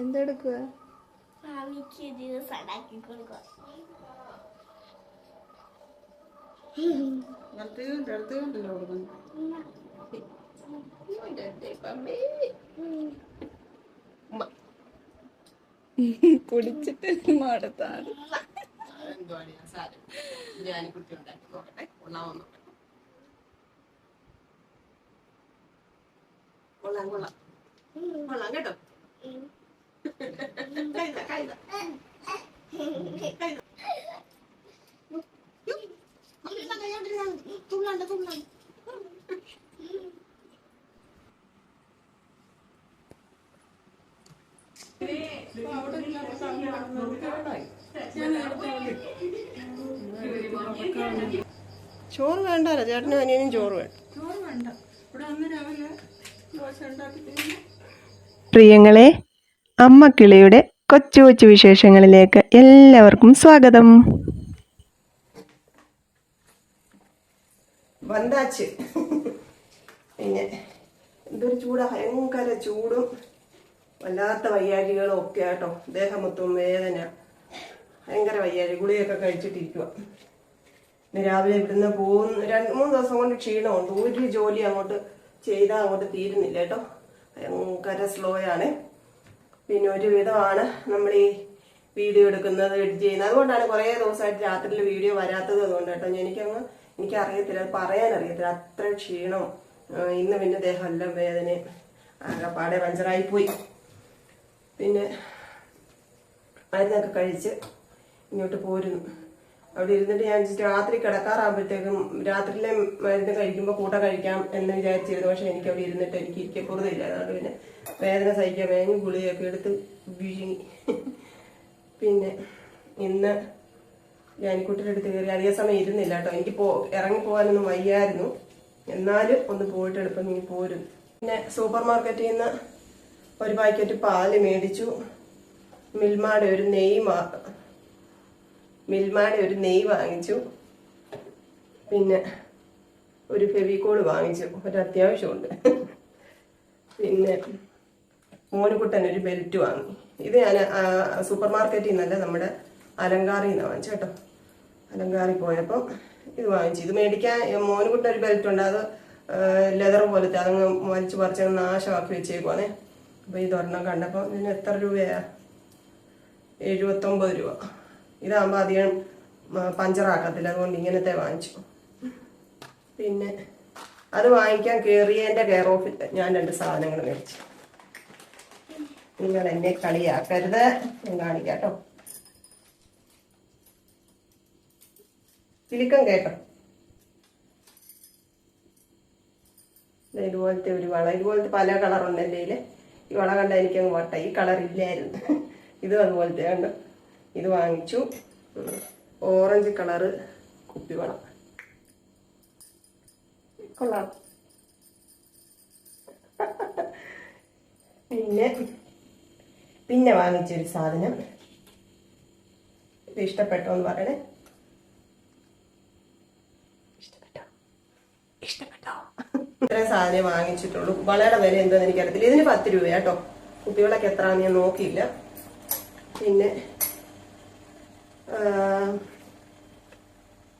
എന്തെടുക്കുക മാമിക്ക് juice ഉണ്ടാക്കി കൊടുക്കുക. കുടിച്ചിട്ട് മടുത്താണ് ജാനിക്കുട്ടി ഉണ്ടാക്കി നോക്കട്ടെ കൊള്ളാമെന്ന് കൊള്ളാം കൊള്ളാം. കൊള്ളാം കേട്ടോ. കൈതാ കൈതാ തുള്ളാണ്ട് തുള്ളാണ്ട് ചോറ് വേണ്ടല്ലോ ചേട്ടനും അനിയനും ചോറ് വേണ്ട. ചോറ് വേണ്ട. ഇവിടെ അന്ന് രാവിലെ ദോശ ഉണ്ടാക്കി പ്രിയങ്ങളെ അമ്മ കിളിയുടെ കൊച്ചു കൊച്ചു വിശേഷങ്ങളിലേക്ക് എല്ലാവർക്കും സ്വാഗതം. വന്താച്ച്. പിന്നെ എന്തൊരു ചൂടാ. ഭയങ്കര ചൂടും വല്ലാത്ത വയ്യാഴികളും ഒക്കെ ആട്ടോ ദേഹം മൊത്തം വേദന. ഭയങ്കര വയ്യാഴി. ഗുളിയൊക്കെ കഴിച്ചിട്ടിരിക്കുക പിന്നെ രാവിലെ ഇവിടുന്ന് പോകുന്ന രണ്ട് മൂന്ന് ദിവസം കൊണ്ട് ക്ഷീണമുണ്ട്. ഒരു ജോലി അങ്ങോട്ട് ചെയ്താൽ അങ്ങോട്ട് തീരുന്നില്ല കേട്ടോ. ഭയങ്കര സ്ലോ ആണ്. പിന്നെ ഒരു വിധമാണ് നമ്മൾ ഈ വീഡിയോ എടുക്കുന്നത് എഡിറ്റ് ചെയ്യുന്നത്. അതുകൊണ്ടാണ് കുറേ ദിവസമായിട്ട് രാത്രിയിൽ വീഡിയോ വരാത്തത് അതുകൊണ്ട് കേട്ടോ. എനിക്കങ്ങ് എനിക്കറിയത്തില്ല അത് പറയാൻ അറിയത്തില്ല അത്ര ക്ഷീണം. ഇന്ന് പിന്നെ ദേഹം അല്ല വേദന. ആകെപ്പാടെ പഞ്ചറായി പോയി പിന്നെ മരുന്നൊക്കെ കഴിച്ച് ഇങ്ങോട്ട് പോരുന്നു. അവിടെ ഇരുന്നിട്ട് ഞാൻ രാത്രി കിടക്കാറാകുമ്പോഴത്തേക്കും രാത്രിയിലെ മരുന്ന് കഴിക്കുമ്പോൾ കൂട്ട കഴിക്കാം എന്ന് വിചാരിച്ചിരുന്നു. പക്ഷെ എനിക്ക് അവിടെ ഇരുന്നിട്ട് എനിക്ക് ഇരിക്കപ്പുറതില്ല അതുകൊണ്ട് പിന്നെ വേദന സഹിക്കാൻ വേഗം ഗുളികയൊക്കെ എടുത്ത് വിഴുങ്ങി പിന്നെ ഇന്ന് ജാനിക്കുട്ടിയുടെ അടുത്ത് കയറി അധിക സമയം ഇരുന്നില്ല കേട്ടോ. എനിക്ക് പോ ഇറങ്ങി പോകാനൊന്നും വയ്യായിരുന്നു. എന്നാലും ഒന്ന് പോയിട്ട് എളുപ്പം നീ പോരും. പിന്നെ സൂപ്പർ മാർക്കറ്റിൽ നിന്ന് ഒരു പാക്കറ്റ് പാൽ മേടിച്ചു. മിൽമാടെ ഒരു നെയ്യ് മാ- മിൽമാടെ ഒരു നെയ് വാങ്ങിച്ചു. പിന്നെ ഒരു ഫെവിക്കോൾ വാങ്ങിച്ചു. ഒരു അത്യാവശ്യമുണ്ട് പിന്നെ മോനുകുട്ടൻ ഒരു ബെൽറ്റ് വാങ്ങി. ഇത് ഞാൻ സൂപ്പർ മാർക്കറ്റിൽ നിന്നല്ല നമ്മുടെ അലങ്കാറിൽ നിന്ന് വാങ്ങിച്ചു കേട്ടോ. അലങ്കാറിൽ പോയപ്പം ഇത് വാങ്ങിച്ചു. ഇത് മേടിക്കാൻ മോനുകുട്ടൻ ഒരു ബെൽറ്റ് ഉണ്ട്. അത് ലെതർ പോലത്തെ അതങ്ങ് വലിച്ചു പറിച്ച് നാശമാക്കി വെച്ചേക്കുവാണേ. അപ്പൊ ഇതൊരെണ്ണം കണ്ടപ്പോൾ ഇതിന് എത്ര രൂപയാ? എഴുപത്തൊമ്പത് രൂപ. ഇതാകുമ്പോൾ അധികം പഞ്ചറാക്കത്തില്ല. അതുകൊണ്ട് ഇങ്ങനത്തെ വാങ്ങിച്ചു. പിന്നെ അത് വാങ്ങിക്കാൻ കയറിയതിന്റെ കെയർ ഓഫിൽ ഞാൻ രണ്ട് സാധനങ്ങൾ മേടിച്ചു. നിങ്ങൾ എന്നെ കളിയാക്കരുത്. ഞാൻ കാണിക്കാം കേട്ടോ. ചിലിക്കം കേട്ടോ. ഇതുപോലത്തെ ഒരു വള ഇതുപോലത്തെ പല കളറുണ്ട് എന്റെ ഈ വള കണ്ട എനിക്കങ്ങ് വട്ട. ഈ കളർ ഇല്ലായിരുന്നു ഇതും അതുപോലത്തെ കണ്ട്? ഇത് വാങ്ങിച്ചു. ഓറഞ്ച് കളറ് കുപ്പിവള കൊള്ളാം. പിന്നെ പിന്നെ വാങ്ങിച്ചൊരു സാധനം. ഇത് ഇഷ്ടപ്പെട്ടോ എന്ന് പറയണേ? ഇഷ്ടപ്പെട്ടോ? ഇഷ്ടപ്പെട്ടോ? ഇത്രയും സാധനം വാങ്ങിച്ചിട്ടുള്ളൂ. വളയുടെ വില എന്താന്ന് എനിക്കറിയത്തില്ല. ഇതിന് പത്ത് രൂപയാട്ടോ കുപ്പികളൊക്കെ എത്രയാണെന്ന് ഞാൻ നോക്കിയില്ല. പിന്നെ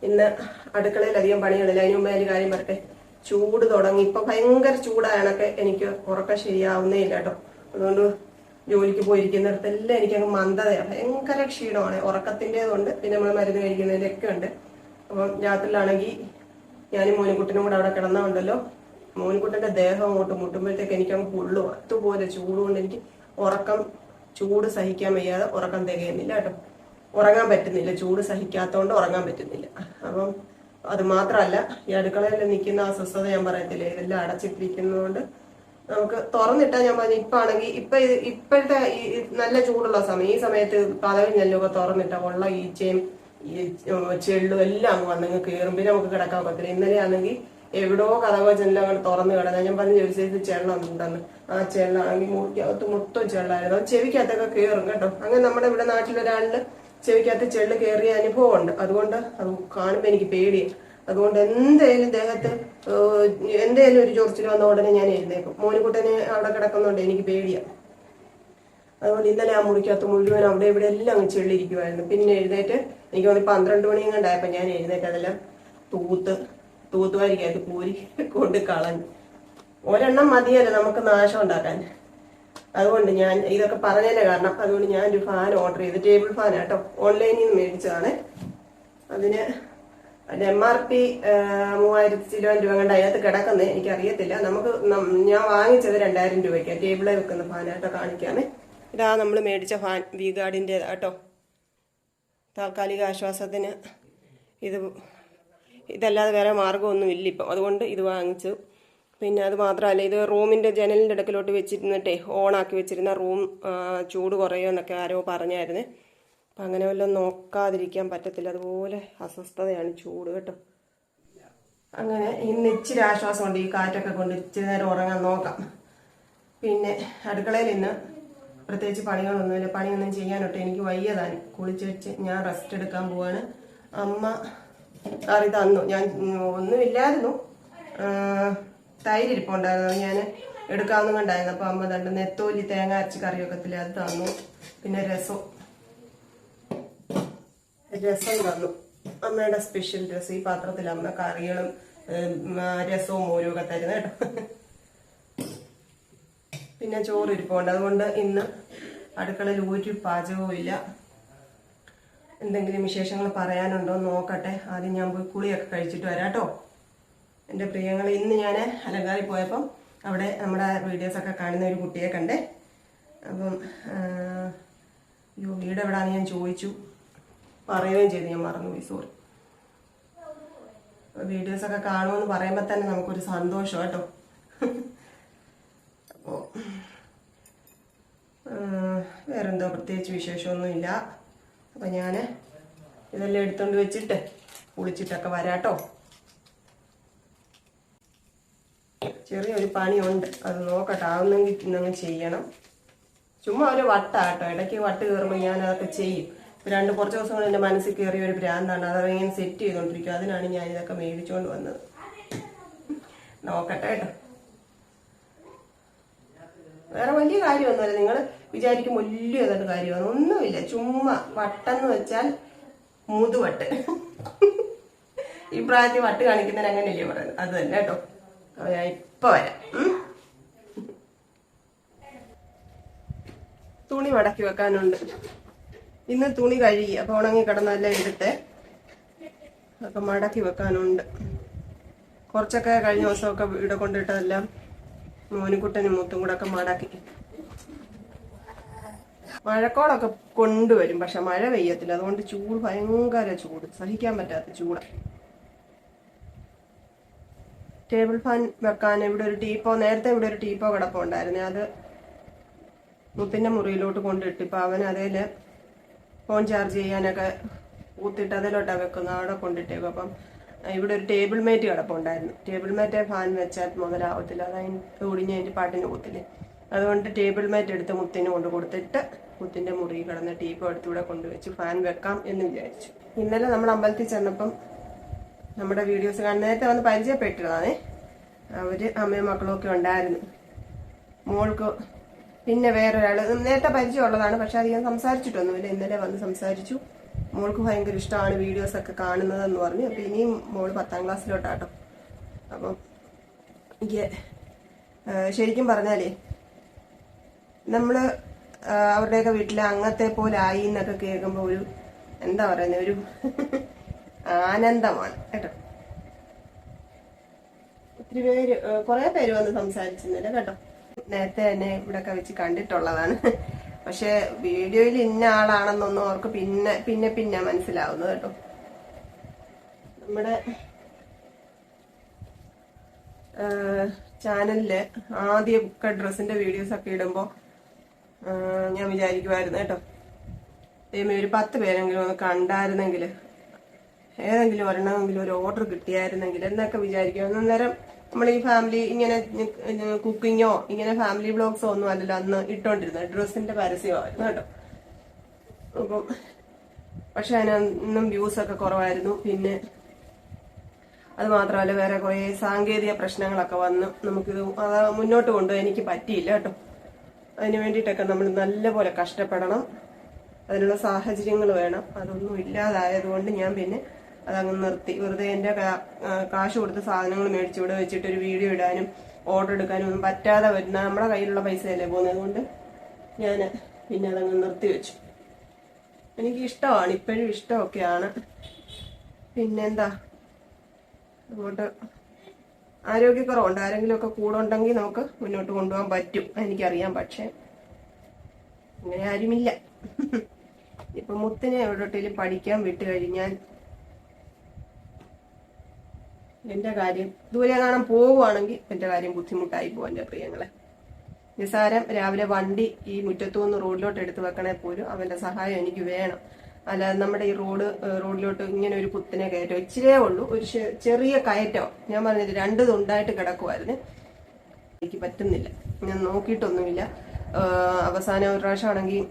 ഇന്ന് അടുക്കളയിൽ അധികം പണികളില്ല. അതിന് മുമ്പേ ഒരു കാര്യം പറട്ടെ ചൂട് തുടങ്ങി. ഇപ്പൊ ഭയങ്കര ചൂടായണൊക്കെ എനിക്ക് ഉറക്കം ശരിയാവുന്നേ ഇല്ല കേട്ടോ. അതുകൊണ്ട് ജോലിക്ക് പോയിരിക്കുന്നിടത്തെല്ലാം എനിക്ക് അങ്ങ് മന്ദതയാണ് ഭയങ്കര ക്ഷീണമാണ്. ഉറക്കത്തിന്റെതുണ്ട്. പിന്നെ നമ്മൾ മരുന്ന് കഴിക്കുന്നതിന്റെയൊക്കെ ഉണ്ട്. അപ്പം രാത്രിയിലാണെങ്കിൽ ഞാനും മോനിക്കുട്ടനും കൂടെ അവിടെ കിടന്നുണ്ടല്ലോ. മോനിക്കുട്ടന്റെ ദേഹം അങ്ങോട്ട് മുട്ടുമ്പോഴത്തേക്ക് എനിക്കങ്ങ് പുള്ളു അതുപോലെ ചൂടുകൊണ്ട് എനിക്ക് ഉറക്കം ചൂട് സഹിക്കാൻ വയ്യാതെ ഉറക്കം തികയുന്നില്ല കേട്ടോ. ഉറങ്ങാൻ പറ്റുന്നില്ല. ചൂട് സഹിക്കാത്തതുകൊണ്ട് ഉറങ്ങാൻ പറ്റുന്നില്ല. അപ്പം അത് മാത്രമല്ല ഈ അടുക്കളയിൽ നിൽക്കുന്ന അസ്വസ്ഥത ഞാൻ പറയത്തില്ലേ ഇതെല്ലാം അടച്ചിട്ടിരിക്കുന്നതുകൊണ്ട് നമുക്ക് തുറന്നിട്ടാ ഞാൻ പറഞ്ഞു ഇപ്പൊ ആണെങ്കിൽ ഇപ്പൊ ഇത് ഇപ്പോഴത്തെ ഈ നല്ല ചൂടുള്ള സമയം ഈ സമയത്ത് കഥകൾ ഞെല്ലൊക്കെ തുറന്നിട്ട ഉള്ള ഈച്ചയും ചെള്ളും എല്ലാം അങ്ങ് വന്നങ്ങ് കയറും പിന്നെ നമുക്ക് കിടക്കാൻ പറ്റില്ല ഇന്നലെ ആണെങ്കിൽ എവിടോ കഥകോ ചെല്ലാം അങ്ങോട്ട് തുറന്നു കിടന്ന ഞാൻ പറഞ്ഞു ഒരു സൈസ് ചെള്ളം ഉണ്ടെന്ന്. ആ ചെള്ളാണെങ്കിൽ മുറിക്കകത്ത് മൊത്തം ചെള്ളായിരുന്നു. ചെവിക്കകത്തൊക്കെ കയറും കേട്ടോ. അങ്ങനെ നമ്മുടെ ഇവിടെ നാട്ടിലൊരാളിന് ചെവിക്കകത്ത് ചെള്ള് കയറിയ അനുഭവമുണ്ട്. അതുകൊണ്ട് അത് കാണുമ്പോൾ എനിക്ക് പേടിയാണ് അതുകൊണ്ട് എന്തായാലും ദേഹത്ത് എന്തായാലും ഒരു ചൊറിച്ചിൽ വന്ന ഉടനെ ഞാൻ എഴുന്നേക്കും മോനിക്കുട്ടനെ അവിടെ കിടക്കുന്നുണ്ട് എനിക്ക് പേടിയാണ് അതുകൊണ്ട് ഇന്നലെ ആ മുറിക്കകത്ത് മുഴുവൻ അവിടെ ഇവിടെ എല്ലാം അങ്ങ് ചെള്ളിരിക്കുമായിരുന്നു പിന്നെ എഴുന്നേറ്റ് എനിക്ക് തോന്നി പന്ത്രണ്ട് മണിയും കണ്ടായപ്പോൾ ഞാൻ എഴുന്നേറ്റ് അതെല്ലാം തൂത്ത് തൂത്തുവാരിക്കകത്ത് കൂരി കൊണ്ട് കളഞ്ഞു. ഒരെണ്ണം മതിയല്ലോ നമുക്ക് നാശം ഉണ്ടാക്കാൻ. അതുകൊണ്ട് ഞാൻ ഇതൊക്കെ പറഞ്ഞതിന്റെ കാരണം അതുകൊണ്ട് ഞാൻ ഒരു ഫാൻ ഓർഡർ ചെയ്ത്. ടേബിൾ ഫാൻ ആട്ടോ. ഓൺലൈനിൽ നിന്ന് മേടിച്ചതാണ്. അതിന് അതിന്റെ എം ആർ പി മൂവായിരത്തി ചിലവൻ രൂപ കണ്ട് അതിനകത്ത് കിടക്കുന്നത് എനിക്കറിയത്തില്ല. നമുക്ക് ഞാൻ വാങ്ങിച്ചത് രണ്ടായിരം രൂപയ്ക്ക്. ടേബിളിൽ വെക്കുന്ന ഫാനായിട്ടോ കാണിക്കാമേ. ഇതാ നമ്മൾ മേടിച്ച ഫാൻ വി ഗാർഡിന്റെ കേട്ടോ താൽക്കാലിക ആശ്വാസത്തിന് ഇത് ഇതല്ലാതെ വേറെ മാർഗമൊന്നും ഇല്ല ഇപ്പം. അതുകൊണ്ട് ഇത് വാങ്ങിച്ചു. പിന്നെ അത് മാത്രമല്ല ഇത് റൂമിന്റെ ജനലിന്റെ ഇടക്കിലോട്ട് വെച്ചിരുന്നിട്ടേ ഓണാക്കി വെച്ചിരുന്ന റൂം ചൂട് കുറയുമെന്നൊക്കെ ആരോ പറഞ്ഞായിരുന്നേ. അപ്പം അങ്ങനെ വല്ലതും നോക്കാതിരിക്കാൻ പറ്റത്തില്ല. അതുപോലെ അസ്വസ്ഥതയാണ് ചൂട് കേട്ടോ. അങ്ങനെ ഇന്ന് ഇച്ചിരി ആശ്വാസമുണ്ട്. ഈ കാറ്റൊക്കെ കൊണ്ട് ഇച്ചിരി നേരം ഉറങ്ങാൻ നോക്കാം. പിന്നെ അടുക്കളയിൽ ഇന്ന് പ്രത്യേകിച്ച് പണികളൊന്നുമില്ല. പണിയൊന്നും ചെയ്യാനൊട്ട് എനിക്ക് വയ്യതാണ്. കുളിച്ച് വെച്ച് ഞാൻ റെസ്റ്റ് എടുക്കാൻ പോവാണ്. അമ്മ കറി തന്നു ഞാൻ ഒന്നുമില്ലായിരുന്നു. തൈര് ഇരിപ്പുണ്ടായിരുന്നു ഞാൻ എടുക്കാമെന്നും കണ്ടായിരുന്നു. അപ്പോൾ അമ്മ തണ്ട് നെത്തോലി തേങ്ങ അരച്ച് കറിയൊക്കെ അത് തന്നു. പിന്നെ രസം. രസം തന്നു. അമ്മയുടെ സ്പെഷ്യൽ രസം ഈ പാത്രത്തിൽ അമ്മ കറികളും രസവും മോരും ഒക്കെ തരുന്നത് കേട്ടോ. പിന്നെ ചോറ് ഇരിപ്പുണ്ട് അതുകൊണ്ട് ഇന്ന് അടുക്കളയിൽ ഒരു പാചകവും ഇല്ല. എന്തെങ്കിലും വിശേഷങ്ങൾ പറയാനുണ്ടോ നോക്കട്ടെ. ആദ്യം ഞാൻ പോയി കുളിയൊക്കെ കഴിച്ചിട്ട് വരാട്ടോ എന്റെ പ്രിയങ്ങൾ ഇന്ന് ഞാൻ അലങ്കാരി പോയപ്പം അവിടെ നമ്മുടെ വീഡിയോസൊക്കെ കാണുന്ന ഒരു കുട്ടിയെ കണ്ടേ. അപ്പം അയ്യോ വീട് എവിടാന്ന് ഞാൻ ചോദിച്ചു. പറയുകയും ചെയ്തു ഞാൻ മറന്നുപോയി സോറി വീഡിയോസൊക്കെ കാണുമെന്ന് പറയുമ്പോൾ തന്നെ നമുക്കൊരു സന്തോഷം കേട്ടോ. അപ്പോൾ വേറെന്തോ പ്രത്യേകിച്ച് വിശേഷമൊന്നുമില്ല. അപ്പം ഞാൻ ഇതെല്ലാം എടുത്തുകൊണ്ട് വെച്ചിട്ട് കുളിച്ചിട്ടൊക്കെ വരാട്ടോ. ചെറിയൊരു പണിയുണ്ട്. അത് നോക്കട്ടെ ആവുന്നെങ്കിൽ ഇന്നങ്ങ് ചെയ്യണം. ചുമ്മാ ഒരു വട്ടാട്ടോ ഇടയ്ക്ക് വട്ട് കയറുമ്പോൾ ഞാൻ അതൊക്കെ ചെയ്യും രണ്ട് കുറച്ച് ദിവസം കൊണ്ട് എന്റെ മനസ്സിൽ കയറിയ ഒരു ഭ്രാന്താണ്. അത് ഇങ്ങനെ സെറ്റ് ചെയ്തുകൊണ്ടിരിക്കും അതിനാണ് ഞാൻ ഇതൊക്കെ മേടിച്ചുകൊണ്ട് വന്നത്. നോക്കട്ടെ കേട്ടോ. വേറെ വലിയ കാര്യമൊന്നുമല്ല. നിങ്ങൾ വിചാരിക്കും വലിയ ഏതാണ്ട് കാര്യമാണ്. ഒന്നുമില്ല. ചുമ്മാ വട്ടെന്ന് വെച്ചാൽ മുതുവട്ട്. ഈ പ്രായത്തിൽ വട്ട് കാണിക്കുന്നതിന് അങ്ങനെയല്ലേ പറയുന്നത്? അത് തന്നെ കേട്ടോ. അപ്പൊ ഞാൻ ഇപ്പൊ വരാം. തുണി മടക്കി വെക്കാനുണ്ട്. ഇന്ന് തുണി കഴുകി അപ്പൊ ഉണങ്ങി കിടന്നെല്ലാം എടുത്ത്? അതൊക്കെ മടക്കി വെക്കാനുണ്ട്. കുറച്ചൊക്കെ കഴിഞ്ഞ ദിവസമൊക്കെ ഇവിടെ കൊണ്ടിട്ടതെല്ലാം മോനിക്കുട്ടനും മുത്തും കൂടെ ഒക്കെ മടക്കി. മഴക്കോളൊക്കെ കൊണ്ടുവരും പക്ഷെ മഴ പെയ്യത്തില്ല. അതുകൊണ്ട് ചൂട് ഭയങ്കര ചൂട്. സഹിക്കാൻ പറ്റാത്ത ചൂട്. ടേബിൾ ഫാൻ വെക്കാൻ ഇവിടെ ഒരു ടീപ്പോ നേരത്തെ ഇവിടെ ഒരു ടീപ്പോ കിടപ്പുണ്ടായിരുന്നു. അത് മുത്തിന്റെ മുറിയിലോട്ട് കൊണ്ടിട്ട് ഇപ്പൊ അവൻ അതേൽ ഫോൺ ചാർജ് ചെയ്യാനൊക്കെ ഊത്തിട്ട് അതിലോട്ടാ വെക്കുന്നത്. അവിടെ കൊണ്ടിട്ടേക്കും. അപ്പം ഇവിടെ ഒരു ടേബിൾ മേറ്റ് കിടപ്പുണ്ടായിരുന്നു. ടേബിൾ മേറ്റ് ഫാൻ വെച്ചാൽ മുതലാവത്തില്ല. അതായത് ഒടിഞ്ഞ് അതിന്റെ പാട്ടിന് കൂത്തില്ലേ അതുകൊണ്ട് ടേബിൾ മേറ്റ് എടുത്ത് മുത്തിന് കൊണ്ട് കൊടുത്തിട്ട് മുത്തിന്റെ മുറി കിടന്ന് ടീപ്പോ എടുത്തൂടെ കൊണ്ടുവച്ച് ഫാൻ വെക്കാം എന്ന് വിചാരിച്ചു. ഇന്നലെ നമ്മൾ അമ്പലത്തിൽ ചെന്നപ്പം നമ്മുടെ വീഡിയോസ് കാണുന്ന നേരത്തെ വന്ന് പരിചയപ്പെട്ടതാണേ അവർ അമ്മയും മക്കളും ഒക്കെ ഉണ്ടായിരുന്നു. മോൾക്ക് പിന്നെ വേറൊരാൾ നേരത്തെ പരിചയമുള്ളതാണ് പക്ഷെ അധികം സംസാരിച്ചിട്ടൊന്നുമില്ല. ഇന്നലെ വന്ന് സംസാരിച്ചു. മോൾക്ക് ഭയങ്കര ഇഷ്ടമാണ് വീഡിയോസ് ഒക്കെ കാണുന്നതെന്ന് പറഞ്ഞു. അപ്പൊ ഇനിയും മോൾ പത്താം ക്ലാസ്സിലോട്ടാട്ടോ. അപ്പം എനിക്ക് ശരിക്കും പറഞ്ഞാലേ നമ്മൾ അവരുടെയൊക്കെ വീട്ടിലെ അങ്ങത്തെ പോലെ ആയി എന്നൊക്കെ കേൾക്കുമ്പോൾ ഒരു എന്താ പറയുന്നത് ഒരു ആനന്ദമാണ്. കേട്ടോ? ഒത്തിരി പേര് കുറെ പേര് വന്ന് സംസാരിച്ചിരുന്നില്ല കേട്ടോ. നേരത്തെ തന്നെ ഇവിടെയൊക്കെ വെച്ച് കണ്ടിട്ടുള്ളതാണ്. പക്ഷെ വീഡിയോയിൽ ഇന്ന ആളാണെന്നൊന്നും അവർക്ക് പിന്നെ പിന്നെ പിന്നെ മനസ്സിലാവുന്നു കേട്ടോ. നമ്മുടെ ചാനലിൽ ആദ്യമൊക്കെ ഡ്രസ്സിന്റെ വീഡിയോസ് ഒക്കെ ഇടുമ്പോ ഞാൻ വിചാരിക്കുമായിരുന്നു കേട്ടോ. ഒരു പത്ത് പേരെങ്കിലും ഒന്ന് കണ്ടായിരുന്നെങ്കിൽ ഏതെങ്കിലും ഒരെണ്ണമെങ്കിലും ഒരു ഓർഡർ കിട്ടിയായിരുന്നെങ്കിൽ എന്നൊക്കെ വിചാരിക്കും. അന്നേരം നമ്മൾ ഈ ഫാമിലി ഇങ്ങനെ കുക്കിങ്ങോ ഇങ്ങനെ ഫാമിലി ബ്ലോഗ്സോ ഒന്നും അല്ലല്ലോ അന്ന് ഇട്ടോണ്ടിരുന്നത്. ഡ്രസ്സിന്റെ പരസ്യമായിരുന്നു കേട്ടോ. അപ്പം പക്ഷെ അതിനൊന്നും വ്യൂസ് ഒക്കെ കുറവായിരുന്നു. പിന്നെ അത് മാത്രമല്ല വേറെ കുറേ സാങ്കേതിക പ്രശ്നങ്ങളൊക്കെ വന്ന്. നമുക്കിത് അത് മുന്നോട്ട് കൊണ്ടുപോകാൻ എനിക്ക് പറ്റിയില്ല കേട്ടോ. അതിന് വേണ്ടിയിട്ടൊക്കെ നമ്മൾ നല്ലപോലെ കഷ്ടപ്പെടണം. അതിനുള്ള സാഹചര്യങ്ങൾ വേണം. അതൊന്നും ഇല്ലാതായതുകൊണ്ട് ഞാൻ പിന്നെ അതങ്ങ് നിർത്തി. വെറുതെ എന്റെ കാശ് കൊടുത്ത് സാധനങ്ങൾ മേടിച്ച് ഇവിടെ വെച്ചിട്ട് ഒരു വീഡിയോ ഇടാനും ഓർഡർ എടുക്കാനും ഒന്നും പറ്റാതെ വരുന്ന നമ്മുടെ കയ്യിലുള്ള പൈസയല്ലേ പോകുന്നത് ഞാൻ പിന്നെ അതങ്ങ് നിർത്തി വെച്ചു. എനിക്ക് ഇഷ്ടമാണ് ഇപ്പോഴും ഇഷ്ടമൊക്കെയാണ്. പിന്നെന്താ? അതുകൊണ്ട് ആരോഗ്യക്കുറവുണ്ട്. ആരെങ്കിലും ഒക്കെ കൂടെ ഉണ്ടെങ്കിൽ നമുക്ക് മുന്നോട്ട് കൊണ്ടുപോകാൻ പറ്റും. എനിക്കറിയാം പക്ഷേ അങ്ങനെ ആരുമില്ല. ഇപ്പൊ മുത്തിനെ എവിടോട്ടേലും പഠിക്കാൻ വിട്ട് കഴിഞ്ഞാൽ എന്റെ കാര്യം. ദൂരെ കാണാൻ പോവുകയാണെങ്കിൽ എന്റെ കാര്യം ബുദ്ധിമുട്ടായി പോകും എന്റെ പ്രിയങ്ങളെ. നിസാരം രാവിലെ വണ്ടി ഈ മുറ്റത്തു നിന്ന് റോഡിലോട്ട് എടുത്തു വെക്കണേ പോലും അവന്റെ സഹായം എനിക്ക് വേണം. അല്ലാതെ നമ്മുടെ ഈ റോഡ് റോഡിലോട്ട് ഇങ്ങനെ ഒരു കുത്തിനെ കയറ്റം ഇച്ചിരിയേ ഉള്ളൂ. ഒരു ചെറിയ കയറ്റം. ഞാൻ പറഞ്ഞത് രണ്ട് തുണ്ടായിട്ട് കിടക്കുമായിരുന്നു എനിക്ക് പറ്റുന്നില്ല. ഞാൻ നോക്കിയിട്ടൊന്നുമില്ല. അവസാനം ഒരു പ്രാവശ്യം ആണെങ്കിൽ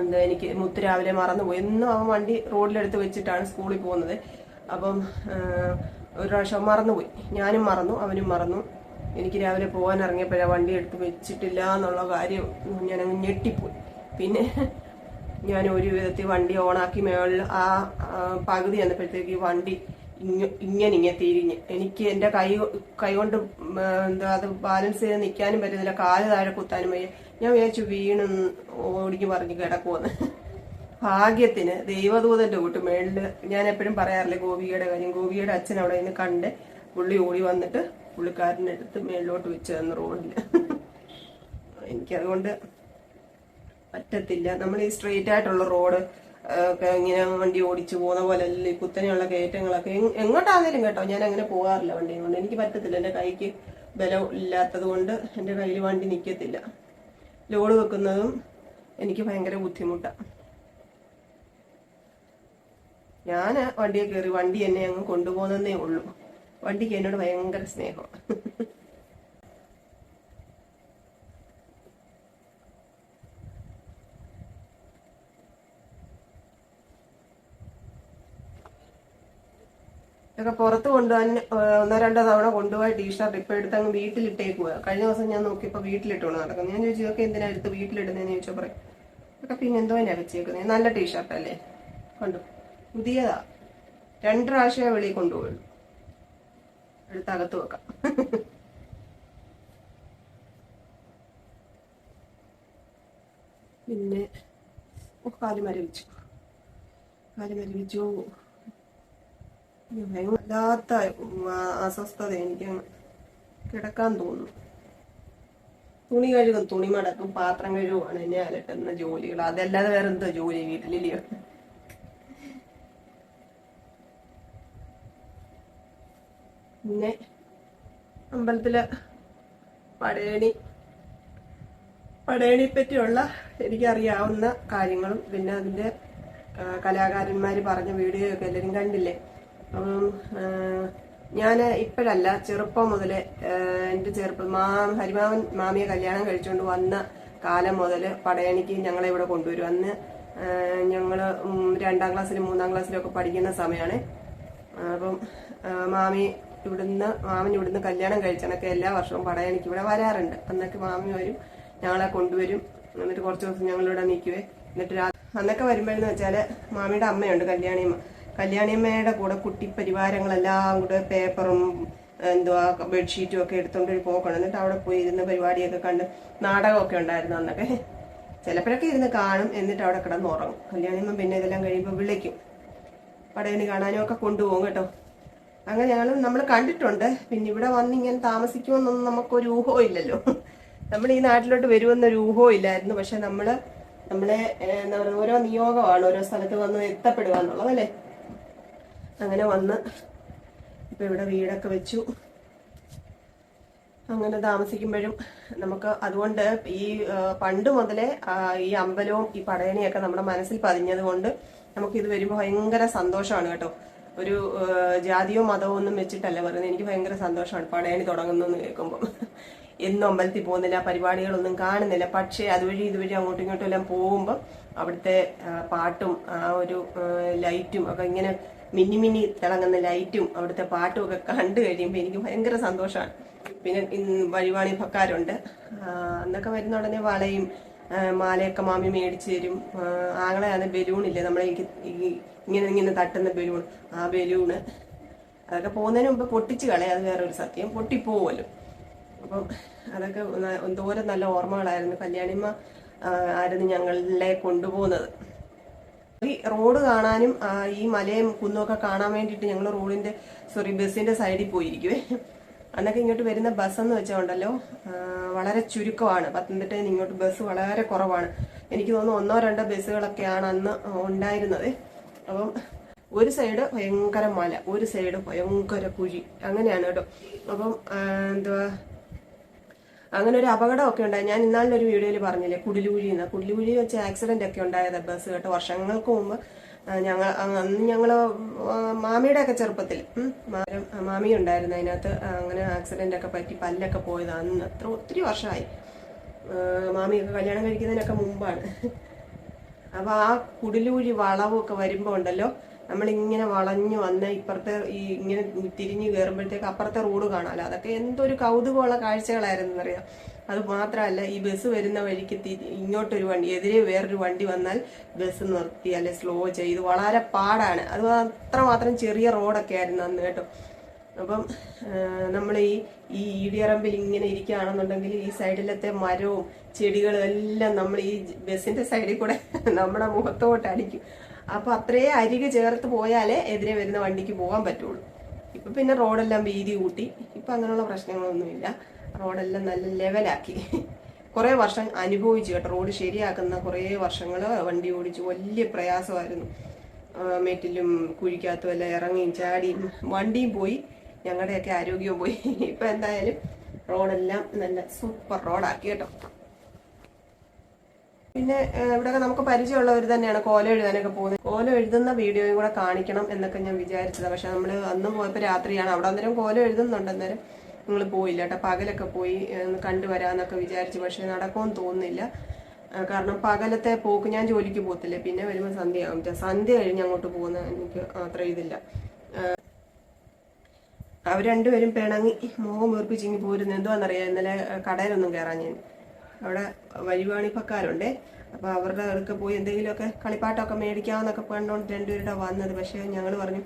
എന്താ എനിക്ക് മുത്ത് രാവിലെ മറന്നുപോയി. എന്നും അവൻ വണ്ടി റോഡിലെടുത്ത് വെച്ചിട്ടാണ് സ്കൂളിൽ പോകുന്നത്. അപ്പം ഒരു പ്രാവശ്യം മറന്നുപോയി. ഞാനും മറന്നു അവനും മറന്നു. എനിക്ക് രാവിലെ പോകാൻ ഇറങ്ങിയപ്പോഴാ വണ്ടി എടുത്ത് വെച്ചിട്ടില്ല എന്നുള്ള കാര്യം ഞാനങ്ങ് ഞെട്ടിപ്പോയി. പിന്നെ ഞാൻ ഒരു വിധത്തിൽ വണ്ടി ഓണാക്കി മേളിൽ ആ പകുതി ചെന്നപ്പോഴത്തേക്ക് വണ്ടി ഇങ്ങനെ ഇങ്ങനെ തിരിഞ്ഞ്. എനിക്ക് എന്റെ കൈ കൈകൊണ്ട് എന്താ അത് ബാലൻസ് ചെയ്ത് നിൽക്കാനും പറ്റുന്നില്ല. കാൽ താഴെ കുത്താനും വയ്യ. ഞാൻ വിചാരിച്ചു വീണ് ഓടിക്ക് പറഞ്ഞ് കിടക്കുമെന്ന് ഭാഗ്യത്തിന് ദൈവദൂതന്റെ കൂട്ട് മേളിൽ ഞാൻ എപ്പോഴും പറയാറില്ലേ ഗോപികയുടെ കാര്യം. ഗോപികയുടെ അച്ഛൻ അവിടെ നിന്ന് കണ്ട് പുള്ളി ഓടി വന്നിട്ട് പുള്ളിക്കാരന്റെ അടുത്ത് മേളിലോട്ട് വെച്ച് തന്നു റോഡിൽ എനിക്കതുകൊണ്ട് പറ്റത്തില്ല. നമ്മൾ ഈ സ്ട്രെയിറ്റ് ആയിട്ടുള്ള റോഡ് ഇങ്ങനെ വണ്ടി ഓടിച്ചു പോകുന്ന പോലെ അല്ല ഈ കുത്തനെയുള്ള കയറ്റങ്ങളൊക്കെ. എങ്ങോട്ടാണെങ്കിലും കേട്ടോ ഞാൻ അങ്ങനെ പോകാറില്ല വണ്ടി കൊണ്ട്. എനിക്ക് പറ്റത്തില്ല. എന്റെ കൈക്ക് ബലം ഇല്ലാത്തത് കൊണ്ട് എന്റെ കയ്യിൽ വണ്ടി നിൽക്കത്തില്ല. ലോഡ് വെക്കുന്നതും എനിക്ക് ഭയങ്കര ബുദ്ധിമുട്ടാണ് ഞാൻ വണ്ടിയെ കയറി വണ്ടി എന്നെ അങ്ങ് കൊണ്ടുപോകുന്നതേ ഉള്ളൂ. വണ്ടിക്ക് എന്നോട് ഭയങ്കര സ്നേഹം. ഇതൊക്കെ പുറത്ത് കൊണ്ടുപോകാൻ ഒന്നോ രണ്ടോ തവണ കൊണ്ടുപോയി ടീഷർട്ട് ഇപ്പൊ എടുത്ത് അങ്ങ് വീട്ടിലിട്ടേക്കുക കഴിഞ്ഞ ദിവസം ഞാൻ നോക്കിയപ്പോ വീട്ടിലിട്ടോണ്ട് നടക്കുന്നത്. ഞാൻ ചോദിച്ചു ഇതൊക്കെ എന്തിനാ എടുത്ത് വീട്ടിലിടുന്നതെന്ന്? ചോദിച്ചോ പറയും ഇതൊക്കെ പിന്നെ എന്തോ എന്നാ വെച്ചേക്കുന്നത് നല്ല ടീഷർട്ട് അല്ലേ കണ്ടു പുതിയതാ രണ്ട് പ്രാവശ്യമേ വെളിയിൽ കൊണ്ടുപോയുള്ളൂ എടുത്ത് അകത്ത് വെക്കാം. പിന്നെ കാലി മരവിച്ചു കാൽ മരവിച്ചു വല്ലാത്ത അസ്വസ്ഥത എനിക്ക് കിടക്കാൻ തോന്നുന്നു. തുണി കഴുകും തുണി മടക്കും പാത്രം കഴുകുവാണ് എന്നെ അലട്ടുന്ന ജോലികൾ. അതല്ലാതെ വേറെ ജോലി? വീട്ടിലില്ലയോ പിന്നെ അമ്പലത്തിൽ പടയണി. പടയണിയെ പറ്റിയുള്ള എനിക്കറിയാവുന്ന കാര്യങ്ങളും പിന്നെ അതിന്റെ കലാകാരന്മാർ പറഞ്ഞ വീഡിയോ ഒക്കെ എല്ലാവരും കണ്ടില്ലേ? അപ്പം ഞാൻ ഇപ്പോഴല്ല ചെറുപ്പം മുതലേ എന്റെ ചെറുപ്പം മാ ഹരിമാവൻ മാമിയെ കല്യാണം കഴിച്ചുകൊണ്ട് വന്ന കാലം മുതൽ പടയണിക്ക് ഞങ്ങളെ ഇവിടെ കൊണ്ടുവരും. അന്ന് ഞങ്ങൾ രണ്ടാം ക്ലാസ്സിലും മൂന്നാം ക്ലാസ്സിലും ഒക്കെ പഠിക്കുന്ന സമയമാണ് അപ്പം മാമി ഇവിടുന്ന് മാമൻ ഇവിടുന്ന് കല്യാണം കഴിച്ചണൊക്കെ എല്ലാ വർഷവും പടയണിക്ക് ഇവിടെ വരാറുണ്ട്. അന്നൊക്കെ മാമി വരും ഞങ്ങളെ കൊണ്ടുവരും. എന്നിട്ട് കുറച്ച് ദിവസം ഞങ്ങളിവിടെ നിൽക്കുവേ എന്നിട്ട് രാ അന്നൊക്കെ വരുമ്പോഴെന്ന് വെച്ചാൽ മാമിയുടെ അമ്മയുണ്ട് കല്യാണിയമ്മ. കല്യാണിയമ്മയുടെ കൂടെ കുട്ടി പരിവാരങ്ങളെല്ലാം കൂടെ പേപ്പറും എന്തുവാ ബെഡ്ഷീറ്റും ഒക്കെ എടുത്തോണ്ട് ഒരു പോക്കണം. എന്നിട്ട് അവിടെ പോയി ഇരുന്ന് പരിപാടിയൊക്കെ കണ്ട് നാടകമൊക്കെ ഉണ്ടായിരുന്നു അന്നൊക്കെ. ചിലപ്പോഴൊക്കെ ഇരുന്ന് കാണും എന്നിട്ട് അവിടെ കിടന്നുറങ്ങും. കല്യാണിയമ്മ പിന്നെ ഇതെല്ലാം കഴിയുമ്പോൾ വിളിക്കും. പടയണി കാണാനും ഒക്കെ കൊണ്ടുപോകും കേട്ടോ. അങ്ങനെ ഞങ്ങൾ നമ്മൾ കണ്ടിട്ടുണ്ട്. പിന്നെ ഇവിടെ വന്ന് ഇങ്ങനെ താമസിക്കുമെന്നൊന്നും നമുക്കൊരു ഊഹവും ഇല്ലല്ലോ. നമ്മൾ ഈ നാട്ടിലോട്ട് വരുമെന്നൊരു ഊഹവും ഇല്ലായിരുന്നു. പക്ഷെ നമ്മൾ നമ്മളെ എന്താ പറയുക ഓരോ നിയോഗമാണ്. ഓരോ സ്ഥലത്ത് വന്ന് എത്തപ്പെടുക എന്നുള്ളത് അല്ലേ? അങ്ങനെ വന്ന് ഇപ്പൊ ഇവിടെ വീടൊക്കെ വെച്ചു. അങ്ങനെ താമസിക്കുമ്പോഴും നമുക്ക് അതുകൊണ്ട് ഈ പണ്ട് മുതലേ ഈ അമ്പലവും ഈ പടയണിയൊക്കെ നമ്മുടെ മനസ്സിൽ പതിഞ്ഞത് കൊണ്ട് നമുക്ക് ഇത് വരുമ്പോൾ ഭയങ്കര സന്തോഷമാണ് കേട്ടോ. ഒരു ജാതിയോ മതമോ ഒന്നും വെച്ചിട്ടല്ല പറയുന്നത്. എനിക്ക് ഭയങ്കര സന്തോഷമാണ്. പടയണി തുടങ്ങുന്നു എന്ന് കേൾക്കുമ്പോൾ എന്നും അമ്പലത്തിൽ പോകുന്നില്ല പരിപാടികളൊന്നും കാണുന്നില്ല. പക്ഷേ അതുവഴി ഇതുവഴി അങ്ങോട്ടും ഇങ്ങോട്ടും എല്ലാം പോകുമ്പോൾ അവിടുത്തെ പാട്ടും ആ ഒരു ലൈറ്റും ഒക്കെ ഇങ്ങനെ മിന്നി മിന്നി തിളങ്ങുന്ന ലൈറ്റും അവിടുത്തെ പാട്ടും ഒക്കെ കണ്ടു കഴിയുമ്പോൾ എനിക്ക് ഭയങ്കര സന്തോഷമാണ്. പിന്നെ വഴിവാണി ഭക്കാരുണ്ട്. അന്നൊക്കെ വരുന്ന ഉടനെ വളയും മാലയൊക്കെ മാമി മേടിച്ചു തരും. ആങ്ങളെ അത് ബലൂണില്ലേ നമ്മളെ ഈ ഇങ്ങനെ ഇങ്ങനെ തട്ടുന്ന ബലൂൺ ആ ബലൂണ്. അതൊക്കെ പോകുന്നതിന് മുമ്പ് പൊട്ടിച്ച് കളയാം. അത് വേറൊരു സത്യം. പൊട്ടിപ്പോവുമല്ലോ അപ്പം അതൊക്കെ എന്തോരം നല്ല ഓർമ്മകളായിരുന്നു. കല്യാണിമ്മ ആയിരുന്നു ഞങ്ങളെ കൊണ്ടുപോകുന്നത്. ഈ റോഡ് കാണാനും ഈ മലയും കുന്നൊക്കെ കാണാൻ വേണ്ടിയിട്ട് ഞങ്ങൾ റോഡിന്റെ സോറി ബസ്സിന്റെ സൈഡിൽ പോയിരിക്കുവേ. അന്നൊക്കെ ഇങ്ങോട്ട് വരുന്ന ബസ് എന്ന് വെച്ചാൽ ഉണ്ടല്ലോ വളരെ ചുരുക്കമാണ്. പത്തനംതിട്ടയിൽ ഇങ്ങോട്ട് ബസ് വളരെ കുറവാണ്. എനിക്ക് തോന്നുന്നു ഒന്നോ രണ്ടോ ബസ്സുകളൊക്കെയാണ് അന്ന് ഉണ്ടായിരുന്നത്. അപ്പം ഒരു സൈഡ് ഭയങ്കര മല ഒരു സൈഡ് ഭയങ്കര കുഴി. അങ്ങനെയാണ് കേട്ടോ. അപ്പം എന്തുവാ? അങ്ങനെ ഒരു അപകടമൊക്കെ ഉണ്ടായി. ഞാൻ ഇന്നാളിന്റെ ഒരു വീഡിയോയിൽ പറഞ്ഞില്ലേ കുടിലുകുഴി എന്ന്. കുടിലുകുഴി വെച്ച് ആക്സിഡന്റ് ഒക്കെ ഉണ്ടായത് ബസ് കേട്ടോ. വർഷങ്ങൾക്ക് മുമ്പ് ഞങ്ങൾ അന്ന് ഞങ്ങൾ മാമിയുടെ ഒക്കെ ചെറുപ്പത്തിൽ മാമി ഉണ്ടായിരുന്നു അതിനകത്ത്. അങ്ങനെ ആക്സിഡന്റ് ഒക്കെ പറ്റി പല്ലൊക്കെ പോയത് അന്ന്. അത്ര ഒത്തിരി വർഷമായി. മാമിയൊക്കെ കല്യാണം കഴിക്കുന്നതിനൊക്കെ മുമ്പാണ്. അപ്പൊ ആ കുടിലൂഴി വളവൊക്കെ വരുമ്പോ ഉണ്ടല്ലോ നമ്മളിങ്ങനെ വളഞ്ഞു വന്ന് ഇപ്പുറത്തെ ഈ ഇങ്ങനെ തിരിഞ്ഞു കയറുമ്പോഴത്തേക്ക് അപ്പുറത്തെ റോഡ് കാണാമല്ലോ അതൊക്കെ എന്തൊരു കൗതുകമുള്ള കാഴ്ചകളായിരുന്നു അറിയാം അത് മാത്രമല്ല ഈ ബസ് വരുന്ന വഴിക്ക് ഇങ്ങോട്ടൊരു വണ്ടി എതിരെ വേറൊരു വണ്ടി വന്നാൽ ബസ് നിർത്തി അല്ലെ സ്ലോ ചെയ്ത് വളരെ പാടാണ്. അത് അത്രമാത്രം ചെറിയ റോഡൊക്കെ ആയിരുന്നു അന്ന് കേട്ടോ. അപ്പം നമ്മൾ ഈ ഈ ഇടിയറമ്പിൽ ഇങ്ങനെ ഇരിക്കുകയാണെന്നുണ്ടെങ്കിൽ ഈ സൈഡിലത്തെ മരവും ചെടികളും എല്ലാം നമ്മൾ ഈ ബസ്സിന്റെ സൈഡിൽ കൂടെ നമ്മുടെ മുഖത്തോട്ട് അടിക്കും അപ്പൊ അത്രേ അരികെ ചേർത്ത് പോയാലേ എതിരെ വരുന്ന വണ്ടിക്ക് പോകാൻ പറ്റുള്ളൂ. ഇപ്പൊ പിന്നെ റോഡെല്ലാം വീതി കൂട്ടി. ഇപ്പൊ അങ്ങനെയുള്ള പ്രശ്നങ്ങളൊന്നുമില്ല. റോഡെല്ലാം നല്ല ലെവലാക്കി. കുറേ വർഷം അനുഭവിച്ചു കേട്ടോ. റോഡ് ശരിയാക്കുന്ന കുറേ വർഷങ്ങൾ വണ്ടി ഓടിച്ചു. വലിയ പ്രയാസമായിരുന്നു. മെറ്റിലും കുഴിക്കകത്തും എല്ലാം ഇറങ്ങിയും ചാടിയും വണ്ടിയും പോയി. ഞങ്ങളുടെയൊക്കെ ആരോഗ്യവും പോയി. ഇപ്പം എന്തായാലും റോഡെല്ലാം നല്ല സൂപ്പർ റോഡാക്കി കേട്ടോ. പിന്നെ ഇവിടെ നമുക്ക് പരിചയമുള്ളവർ തന്നെയാണ് കോലം എഴുതാനൊക്കെ പോകുന്നത്. കോലം എഴുതുന്ന വീഡിയോയും കൂടെ കാണിക്കണം എന്നൊക്കെ ഞാൻ വിചാരിച്ചത്. പക്ഷെ നമ്മൾ അന്ന് പോയപ്പോൾ രാത്രിയാണ്. അവിടെ അന്നേരം കോലം എഴുതുന്നുണ്ട്. അന്നേരം നിങ്ങൾ പോയില്ല കേട്ടോ. പകലൊക്കെ പോയി കണ്ടുവരാന്നൊക്കെ വിചാരിച്ചു. പക്ഷെ നടക്കുമെന്ന് തോന്നുന്നില്ല. കാരണം പകലത്തെ പോക്ക് ഞാൻ ജോലിക്ക് പോകത്തില്ലേ. പിന്നെ വരുമ്പോൾ സന്ധ്യയാകും സന്ധ്യ കഴിഞ്ഞ് അങ്ങോട്ട് പോകുന്ന എനിക്ക് അത്ര ഇതില്ല. അവർ രണ്ടുപേരും പിണങ്ങി മോഹം വീർപ്പിച്ചിങ്ങി പോരുന്നു. എന്തുവാണെന്നറിയാം ഇന്നലെ കടയിലൊന്നും കയറാൻ ഞാൻ അവിടെ വഴിവാണിപ്പക്കാരുണ്ടേ അപ്പൊ അവരുടെ അടുക്ക പോയി എന്തെങ്കിലുമൊക്കെ കളിപ്പാട്ടമൊക്കെ മേടിക്കാമെന്നൊക്കെ കണ്ടോണ്ട് രണ്ടുപേരുടെ വന്നത്. പക്ഷേ ഞങ്ങൾ പറഞ്ഞു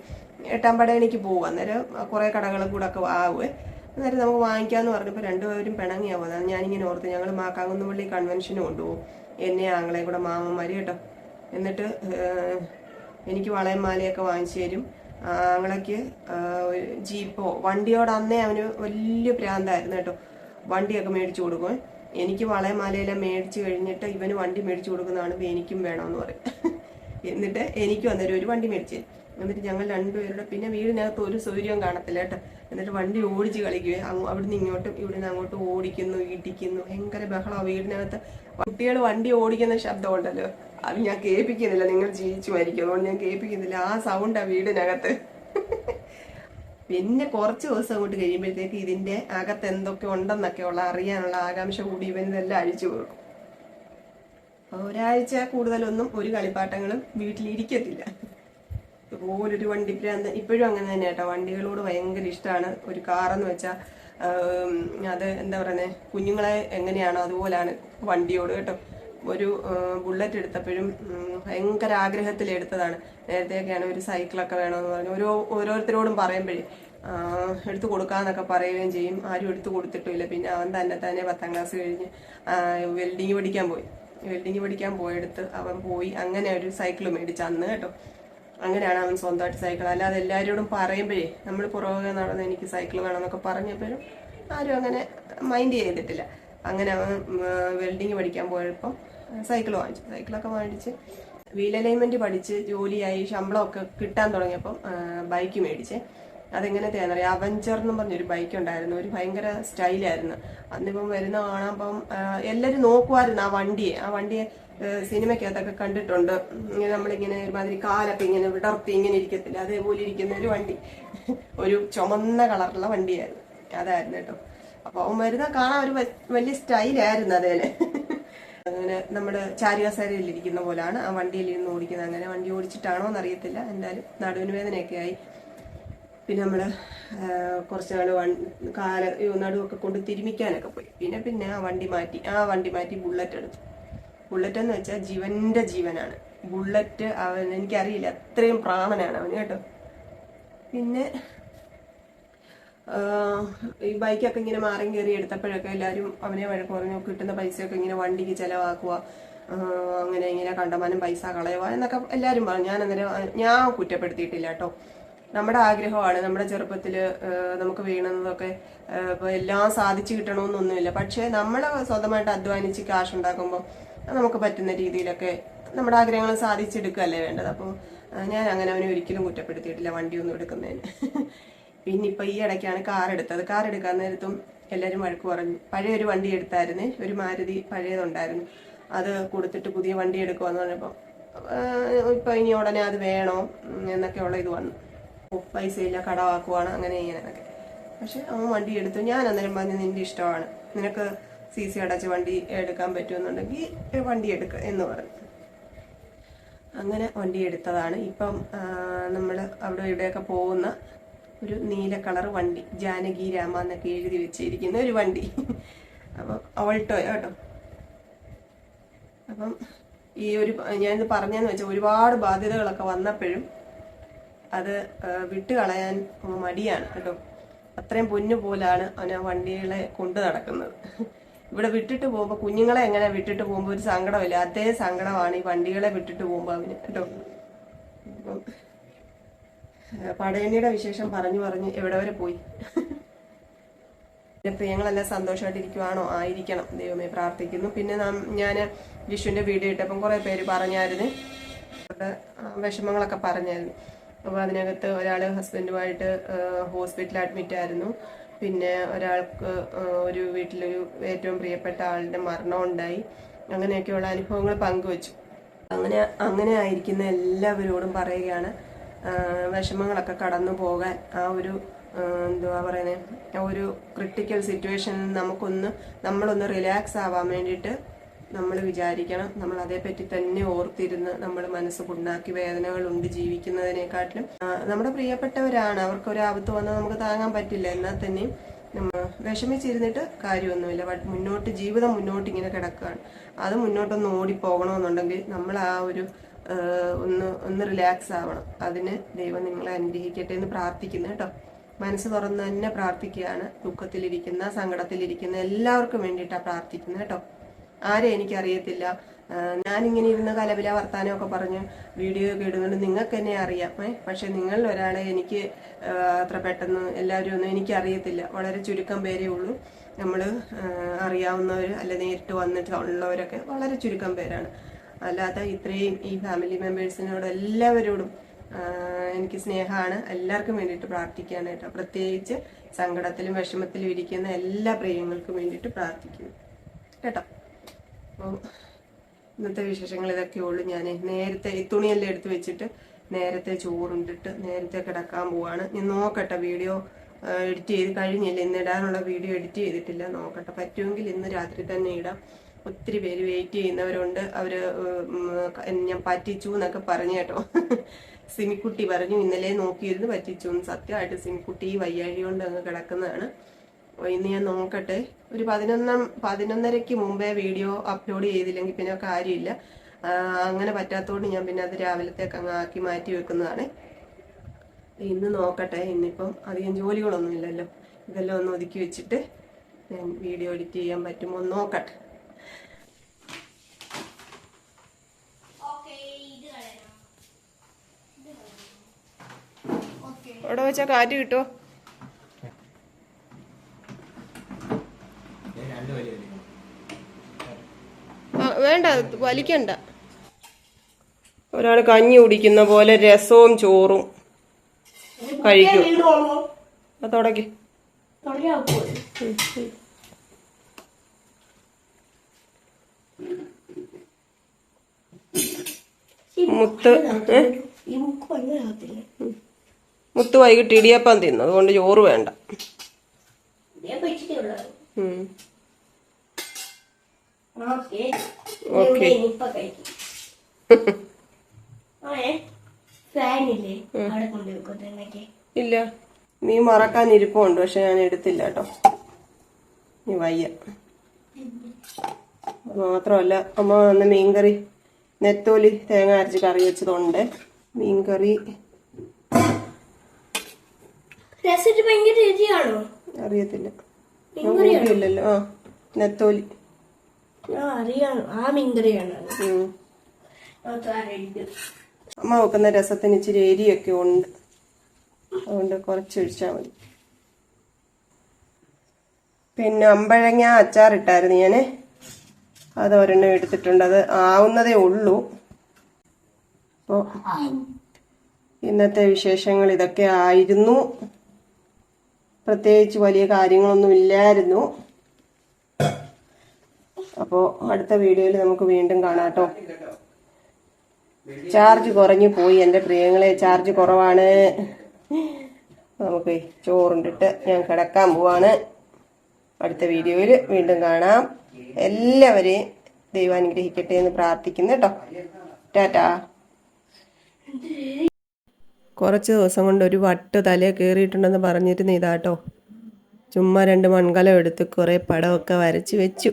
എട്ടാം പടയണിക്ക് പോകും അന്നേരം കുറേ കടകളും കൂടെ ഒക്കെ ആവുമേ അന്നേരം നമുക്ക് വാങ്ങിക്കാന്ന് പറഞ്ഞപ്പോൾ രണ്ടുപേരും പിണങ്ങിയാ പോകുന്നത് ഞാനിങ്ങനെ ഓർത്ത് ഞങ്ങൾ മാക്കാങ്കുന്നുപള്ളി കൺവെൻഷന് കൊണ്ടുപോകും എന്നെ ആങ്ങളെ കൂടെ മാമന്മാര് കേട്ടോ. എന്നിട്ട് എനിക്ക് വളയം മാലയൊക്കെ വാങ്ങിച്ചു തരും. ആങ്ങളയ്ക്ക് ജീപ്പോ വണ്ടിയോട് അന്നേ അവന് വലിയ പ്രാന്തായിരുന്നു കേട്ടോ. വണ്ടിയൊക്കെ മേടിച്ചു കൊടുക്കും എനിക്ക് വളയമാലയെല്ലാം മേടിച്ചു കഴിഞ്ഞിട്ട് ഇവന് വണ്ടി മേടിച്ചു കൊടുക്കുന്നതാണ് എനിക്കും വേണമെന്ന് പറയും. എന്നിട്ട് എനിക്കും അന്നേരം ഒരു വണ്ടി മേടിച്ചു. എന്നിട്ട് ഞങ്ങൾ രണ്ടുപേരുടെ പിന്നെ വീടിനകത്ത് ഒരു സൗകര്യവും കാണത്തില്ല കേട്ടോ. എന്നിട്ട് വണ്ടി ഓടിച്ച് കളിക്കുകയും. അവിടുന്ന് ഇങ്ങോട്ടും ഇവിടുന്ന് അങ്ങോട്ടും ഓടിക്കുന്നു ഇടിക്കുന്നു. ഭയങ്കര ബഹളമാണ് വീടിനകത്ത്. കുട്ടികൾ വണ്ടി ഓടിക്കുന്ന ശബ്ദം ഉണ്ടല്ലോ. അത് ഞാൻ കേൾപ്പിക്കുന്നില്ല. നിങ്ങൾ ജീവിച്ചു മരിക്കും. അതുകൊണ്ട് ഞാൻ കേൾപ്പിക്കുന്നില്ല. ആ സൗണ്ടാണ് വീടിനകത്ത്. പിന്നെ കുറച്ച് ദിവസം അങ്ങോട്ട് കഴിയുമ്പോഴത്തേക്ക് ഇതിന്റെ അകത്ത് എന്തൊക്കെ ഉണ്ടെന്നൊക്കെ ഉള്ള അറിയാനുള്ള ആകാംക്ഷ കൂടി ഇവൻ അഴിച്ചു കൊടുക്കും. ഒരാഴ്ച കൂടുതലൊന്നും ഒരു കളിപ്പാട്ടങ്ങളും വീട്ടിലിരിക്കത്തില്ല. ഇതുപോലൊരു വണ്ടി പ്രാന്ത ഇപ്പോഴും അങ്ങനെ തന്നെ കേട്ടോ. വണ്ടികളോട് ഭയങ്കര ഇഷ്ടമാണ് ഒരു കാറെന്ന് വെച്ചാൽ അത് എന്താ പറയുന്നത് കുഞ്ഞുങ്ങളെ എങ്ങനെയാണോ അതുപോലാണ് വണ്ടിയോട് കേട്ടോ. ഒരു ബുള്ളറ്റ് എടുത്തപ്പോഴും ഭയങ്കര ആഗ്രഹത്തിൽ എടുത്തതാണ്. നേരത്തെയൊക്കെയാണ് ഒരു സൈക്കിളൊക്കെ വേണമെന്ന് പറഞ്ഞു ഓരോ ഓരോരുത്തരോടും പറയുമ്പോഴേ എടുത്തു കൊടുക്കാന്നൊക്കെ പറയുകയും ചെയ്യും. ആരും എടുത്തു കൊടുത്തിട്ടില്ല പിന്നെ അവൻ തന്നെ തന്നെ പത്താം ക്ലാസ് കഴിഞ്ഞ് വെൽഡിങ് പഠിക്കാൻ പോയി. വെൽഡിങ് പഠിക്കാൻ പോയെടുത്ത് അവൻ പോയി. അങ്ങനെ ഒരു സൈക്കിൾ മേടിച്ച് അന്ന് കേട്ടോ. അങ്ങനെയാണ് അവൻ സ്വന്തമായിട്ട് സൈക്കിൾ അല്ലാതെ എല്ലാവരോടും പറയുമ്പോഴേ നമ്മൾ പുറകെ നടന്ന് എനിക്ക് സൈക്കിൾ വേണമെന്നൊക്കെ പറഞ്ഞപ്പോഴും ആരും അങ്ങനെ മൈൻഡ് ചെയ്തിട്ടില്ല. അങ്ങനെ അവൻ വെൽഡിങ് പഠിക്കാൻ പോയപ്പോൾ സൈക്കിൾ വാങ്ങിച്ചു. സൈക്കിളൊക്കെ വാങ്ങിച്ച് വീൽ അലൈൻമെന്റ് പഠിച്ച് ജോലിയായി ശമ്പളമൊക്കെ കിട്ടാൻ തുടങ്ങിയപ്പം ബൈക്ക് മേടിച്ചേ. അതെങ്ങനത്തെയാണെന്ന് അറിയാം അവഞ്ചർ എന്ന് പറഞ്ഞൊരു ബൈക്ക് ഉണ്ടായിരുന്നു. ഒരു ഭയങ്കര സ്റ്റൈലായിരുന്നു അന്നിപ്പം വരുന്ന കാണാമ്പം എല്ലാവരും നോക്കുമായിരുന്നു ആ വണ്ടിയെ. ആ വണ്ടിയെ സിനിമയ്ക്കകത്തൊക്കെ കണ്ടിട്ടുണ്ട്. ഇങ്ങനെ നമ്മളിങ്ങനെ ഒരുമാതിരി കാലൊക്കെ ഇങ്ങനെ വിടർത്തി ഇങ്ങനെ ഇരിക്കത്തില്ല? അതേപോലെ ഇരിക്കുന്ന ഒരു വണ്ടി. ഒരു ചുമന്ന കളറുള്ള വണ്ടിയായിരുന്നു. അതായിരുന്നു കേട്ടോ. അപ്പൊ അവൻ വരുന്ന കാണാൻ ഒരു വലിയ സ്റ്റൈലായിരുന്നു അതേലെ. അങ്ങനെ നമ്മുടെ ചാരികാസാരയിൽ ഇരിക്കുന്ന പോലാണ് ആ വണ്ടിയിൽ ഇരുന്ന് ഓടിക്കുന്നത്. അങ്ങനെ വണ്ടി ഓടിച്ചിട്ടാണോ എന്നറിയത്തില്ല. എന്തായാലും നടുവിന് വേദനയൊക്കെ ആയി. പിന്നെ നമ്മൾ കുറച്ച് നാൾ വൺ കാല നടുവൊക്കെ കൊണ്ട് തിരുമിക്കാനൊക്കെ പോയി. പിന്നെ പിന്നെ ആ വണ്ടി മാറ്റി ആ വണ്ടി മാറ്റി ബുള്ളറ്റ് എടുത്തു. ബുള്ളറ്റ് എന്ന് വെച്ചാൽ ജീവന്റെ ജീവനാണ്. ബുള്ളറ്റ് അവൻ എനിക്കറിയില്ല അത്രയും പ്രാണനാണ് അവന് കേട്ടോ. പിന്നെ ഈ ബൈക്കൊക്കെ ഇങ്ങനെ മാറി കയറി എടുത്തപ്പോഴൊക്കെ എല്ലാവരും അവനെ വഴക്ക് പറഞ്ഞു കിട്ടുന്ന പൈസയൊക്കെ ഇങ്ങനെ വണ്ടിക്ക് ചിലവാക്കുക അങ്ങനെ ഇങ്ങനെ കണ്ടമാനം പൈസ കളയുക എന്നൊക്കെ എല്ലാവരും പറഞ്ഞു. ഞാൻ അന്നേരം ഞാൻ കുറ്റപ്പെടുത്തിയിട്ടില്ല കേട്ടോ. നമ്മുടെ ആഗ്രഹമാണ് നമ്മുടെ ചെറുപ്പത്തിൽ നമുക്ക് വീണതൊക്കെ ഇപ്പോൾ ഇപ്പൊ എല്ലാം സാധിച്ചു കിട്ടണമെന്നൊന്നുമില്ല പക്ഷേ നമ്മൾ സ്വന്തമായിട്ട് അധ്വാനിച്ച് കാശ് ഉണ്ടാക്കുമ്പോൾ നമുക്ക് പറ്റുന്ന രീതിയിലൊക്കെ നമ്മുടെ ആഗ്രഹങ്ങൾ സാധിച്ചെടുക്കുകയല്ലേ വേണ്ടത്. അപ്പോൾ ഞാൻ അങ്ങനെ അവനെ ഒരിക്കലും കുറ്റപ്പെടുത്തിയിട്ടില്ല വണ്ടിയൊന്നും എടുക്കുന്നതിന്. പിന്നെ ഇപ്പൊ ഈ ഇടയ്ക്കാണ് കാർ എടുത്തത്. കാർ എടുക്കാൻ നേരത്തും എല്ലാവരും വഴക്ക് പറഞ്ഞു. പഴയ ഒരു വണ്ടി എടുത്തായിരുന്നു ഒരു മാരുതി പഴയതുണ്ടായിരുന്നു. അത് കൊടുത്തിട്ട് പുതിയ വണ്ടി എടുക്കുമെന്ന് പറഞ്ഞപ്പോൾ ഇപ്പൊ ഇനി ഉടനെ അത് വേണോ എന്നൊക്കെയുള്ള ഇത് വന്നു. ഓ, പൈസയില്ല കടമാക്കുവാണ് അങ്ങനെ ഇങ്ങനെയൊക്കെ. പക്ഷെ അവൻ വണ്ടി എടുത്തു. ഞാൻ അന്നേരം പറഞ്ഞു നിന്റെ ഇഷ്ടമാണ്. നിനക്ക് സി സി അടച്ച് വണ്ടി എടുക്കാൻ പറ്റുമെന്നുണ്ടെങ്കിൽ വണ്ടി എടുക്കുക എന്ന് പറഞ്ഞു. അങ്ങനെ വണ്ടി എടുത്തതാണ്. ഇപ്പം നമ്മൾ അവിടെ ഇവിടെയൊക്കെ പോകുന്ന ഒരു നീല കളർ വണ്ടി ജാനകി രാമ എന്നൊക്കെ എഴുതി വെച്ചിരിക്കുന്ന ഒരു വണ്ടി. അപ്പം അവൾട്ടോ കേട്ടോ. അപ്പം ഈ ഒരു ഞാനിത് പറഞ്ഞെന്ന് വെച്ചാൽ ഒരുപാട് ബാധ്യതകളൊക്കെ വന്നപ്പോഴും അത് വിട്ട് കളയാൻ മടിയാണ് കേട്ടോ. അത്രയും പൊന്നു പോലാണ് അവന് വണ്ടികളെ കൊണ്ടു നടക്കുന്നത്. ഇവിടെ വിട്ടിട്ട് പോകുമ്പോൾ കുഞ്ഞുങ്ങളെ എങ്ങനെ വിട്ടിട്ട് പോകുമ്പോൾ ഒരു സങ്കടമില്ല. അതേ സങ്കടമാണ് ഈ വണ്ടികളെ വിട്ടിട്ട് പോകുമ്പോൾ അവന് കേട്ടോ. അപ്പം പടയണിയുടെ വിശേഷം പറഞ്ഞു പറഞ്ഞ് എവിടെ വരെ പോയി? പ്രിയങ്ങളെല്ലാം സന്തോഷമായിട്ടിരിക്കുവാണോ ആയിരിക്കണം. ദൈവമേ പ്രാർത്ഥിക്കുന്നു. പിന്നെ നാം ഞാൻ വിഷുവിന്റെ വീഡിയോ ഇട്ടപ്പം കുറെ പേര് പറഞ്ഞായിരുന്നു. അവരുടെ വിഷമങ്ങളൊക്കെ പറഞ്ഞായിരുന്നു. അപ്പോൾ അതിനകത്ത് ഒരാൾ ഹസ്ബൻഡുമായിട്ട് ഹോസ്പിറ്റലിൽ അഡ്മിറ്റ് ആയിരുന്നു. പിന്നെ ഒരാൾക്ക് ഒരു വീട്ടിലൊരു ഏറ്റവും പ്രിയപ്പെട്ട ആളുടെ മരണം ഉണ്ടായി. അങ്ങനെയൊക്കെയുള്ള അനുഭവങ്ങൾ പങ്കുവച്ചു. അങ്ങനെ അങ്ങനെ ആയിരിക്കുന്ന എല്ലാവരോടും പറയുകയാണ് വിഷമങ്ങളൊക്കെ കടന്നു പോകാൻ ആ ഒരു എന്തുവാ പറയുന്നത് ഒരു ക്രിട്ടിക്കൽ സിറ്റുവേഷനിൽ നമുക്കൊന്ന് നമ്മളൊന്ന് റിലാക്സ് ആവാൻ വേണ്ടിയിട്ട് നമ്മൾ വിചാരിക്കണം നമ്മൾ അതേപ്പറ്റി തന്നെ ഓർത്തിരുന്ന് നമ്മൾ മനസ്സ് പുണ്ണാക്കി വേദനകളുണ്ട് ജീവിക്കുന്നതിനെക്കാട്ടിലും. നമ്മുടെ പ്രിയപ്പെട്ടവരാണ്. അവർക്ക് ഒരു ആപത്ത് വന്നാൽ നമുക്ക് താങ്ങാൻ പറ്റില്ല. എന്നാൽ തന്നെയും നമ്മൾ വിഷമിച്ചിരുന്നിട്ട് കാര്യമൊന്നുമില്ല. മുന്നോട്ട് ജീവിതം മുന്നോട്ട് ഇങ്ങനെ കിടക്കുകയാണ്. അത് മുന്നോട്ടൊന്ന് ഓടിപ്പോകണമെന്നുണ്ടെങ്കിൽ നമ്മൾ ആ ഒരു ഒന്ന് ഒന്ന് റിലാക്സ് ആവണം. അതിന് ദൈവം നിങ്ങളെ അനുഗ്രഹിക്കട്ടെ എന്ന് പ്രാർത്ഥിക്കുന്നു കേട്ടോ. മനസ്സ് തുറന്ന് തന്നെ പ്രാർത്ഥിക്കുകയാണ്. ദുഃഖത്തിലിരിക്കുന്ന സങ്കടത്തിലിരിക്കുന്ന എല്ലാവർക്കും വേണ്ടിയിട്ടാണ് പ്രാർത്ഥിക്കുന്നത് കേട്ടോ. ആരെ എനിക്കറിയത്തില്ല. ഞാനിങ്ങനെ ഇരുന്ന് കലപില വർത്താനമൊക്കെ പറഞ്ഞ് വീഡിയോ ഒക്കെ ഇടുന്നുണ്ട്. നിങ്ങൾക്ക് എന്നെ അറിയാം. ഏ പക്ഷെ നിങ്ങൾ ഒരാളെ എനിക്ക് അത്ര പെട്ടെന്ന് എല്ലാവരും ഒന്നും എനിക്കറിയത്തില്ല. വളരെ ചുരുക്കം പേരേ ഉള്ളൂ. നമ്മൾ അറിയാവുന്നവർ അല്ല നേരിട്ട് വന്നിട്ട് ഉള്ളവരൊക്കെ വളരെ ചുരുക്കം പേരാണ്. അല്ലാതെ ഇത്രയും ഈ ഫാമിലി മെമ്പേഴ്സിനോട് എല്ലാവരോടും എനിക്ക് സ്നേഹമാണ്. എല്ലാവർക്കും വേണ്ടിയിട്ട് പ്രാർത്ഥിക്കുകയാണ് കേട്ടോ. പ്രത്യേകിച്ച് സങ്കടത്തിലും വിഷമത്തിലും ഇരിക്കുന്ന എല്ലാ പ്രിയങ്ങൾക്കും വേണ്ടിയിട്ട് പ്രാർത്ഥിക്കുന്നു. കേട്ടോ. അപ്പോൾ ഇന്നത്തെ വിശേഷങ്ങൾ ഇതൊക്കെ ഉള്ളൂ. ഞാൻ നേരത്തെ ഈ തുണിയെല്ലാം എടുത്ത് വെച്ചിട്ട് നേരത്തെ ചോറുണ്ടിട്ട് നേരത്തെ കിടക്കാൻ പോവാണ്. ഞാൻ നോക്കട്ടെ വീഡിയോ എഡിറ്റ് ചെയ്ത് കഴിഞ്ഞില്ല? ഇന്ന് ഇടാനുള്ള വീഡിയോ എഡിറ്റ് ചെയ്തിട്ടില്ല. നോക്കട്ടെ. പറ്റുമെങ്കിൽ ഇന്ന് രാത്രി തന്നെ ഇടാം. ഒത്തിരി പേര് വെയിറ്റ് ചെയ്യുന്നവരുണ്ട്. ഉം, ഞാൻ പറ്റിച്ചു എന്നൊക്കെ പറഞ്ഞു കേട്ടോ. സിമിക്കുട്ടി പറഞ്ഞു ഇന്നലെ നോക്കിയിരുന്നു പറ്റിച്ചു. സത്യമായിട്ട് സിമിക്കുട്ടി ഈ വയ്യാഴി കൊണ്ട് അങ്ങ് കിടക്കുന്നതാണ്. ഇന്ന് ഞാൻ നോക്കട്ടെ. ഒരു പതിനൊന്നാം പതിനൊന്നരയ്ക്ക് മുമ്പേ വീഡിയോ അപ്ലോഡ് ചെയ്തില്ലെങ്കിൽ പിന്നെ കാര്യമില്ല. അങ്ങനെ പറ്റാത്തതുകൊണ്ട് ഞാൻ പിന്നെ അത് രാവിലത്തേക്ക് അങ്ങ് ആക്കി മാറ്റി വെക്കുന്നതാണ്. ഇന്ന് നോക്കട്ടെ. ഇന്നിപ്പം അധികം ജോലികളൊന്നും ഇല്ലല്ലോ. ഇതെല്ലാം ഒന്ന് ഒതുക്കി വെച്ചിട്ട് ഞാൻ വീഡിയോ എഡിറ്റ് ചെയ്യാൻ പറ്റുമോ നോക്കട്ടെ. അവിടെ വെച്ചാൽ കാറ്റ് കിട്ടുമോ വേണ്ട വലിക്കണ്ട. ഒരാൾ കഞ്ഞി കുടിക്കുന്ന പോലെ രസവും ചോറും കഴിക്കും. തുടക്കി. മുത്ത് മുത്ത് വൈകിട്ട് ഇടിയപ്പം തിന്നു. അതുകൊണ്ട് ചോറ് വേണ്ട. ഉം. ഓക്കെ. ഇല്ല. നീ മറക്കാൻ ഇരിപ്പുണ്ട് പക്ഷെ ഞാൻ എടുത്തില്ല കേട്ടോ. നീ വയ്യ. മാത്രമല്ല അമ്മ വന്ന് മീൻകറി നെത്തോലി തേങ്ങ അരച്ച് കറി വെച്ചതുണ്ട്. മീൻകറി. അറിയത്തില്ല. ഇല്ലല്ലോ ആ നെത്തോലി. ഞാൻ ആ മീൻകറിയാണ് അമ്മ വെക്കുന്ന രസത്തിന് ഇച്ചിരി എരിയൊക്കെ ഉണ്ട്. അതുകൊണ്ട് കുറച്ച് ഒഴിച്ചാൽ മതി. പിന്നെ അമ്പഴങ്ങ അച്ചാറിട്ടായിരുന്നു ഞാൻ അത് ഒരെണ്ണം എടുത്തിട്ടുണ്ട്. അത് ആവുന്നതേ ഉള്ളൂ. അപ്പോൾ ഇന്നത്തെ വിശേഷങ്ങൾ ഇതൊക്കെ ആയിരുന്നു. പ്രത്യേകിച്ച് വലിയ കാര്യങ്ങളൊന്നും ഇല്ലായിരുന്നു. അപ്പോൾ അടുത്ത വീഡിയോയിൽ നമുക്ക് വീണ്ടും കാണാം കേട്ടോ. ചാർജ് കുറഞ്ഞു പോയി. എന്റെ പ്രിയങ്ങളെ ചാർജ് കുറവാണ്. നമുക്ക് ചോറുണ്ടിട്ട് ഞാൻ കിടക്കാൻ പോവാണ്. അടുത്ത വീഡിയോയിൽ വീണ്ടും കാണാം. എല്ലാവരെയും ദൈവം അനുഗ്രഹിക്കട്ടെ എന്ന് പ്രാർത്ഥിക്കുന്നു കേട്ടോ. ടാറ്റാ. കുറച്ച് ദിവസം കൊണ്ട് ഒരു വട്ട് തലയെ കയറിയിട്ടുണ്ടെന്ന് പറഞ്ഞിരുന്നു ഇതാട്ടോ ചുമ്മാ രണ്ട് മൺകലം എടുത്ത് കുറേ പടമൊക്കെ വരച്ച് വെച്ചു.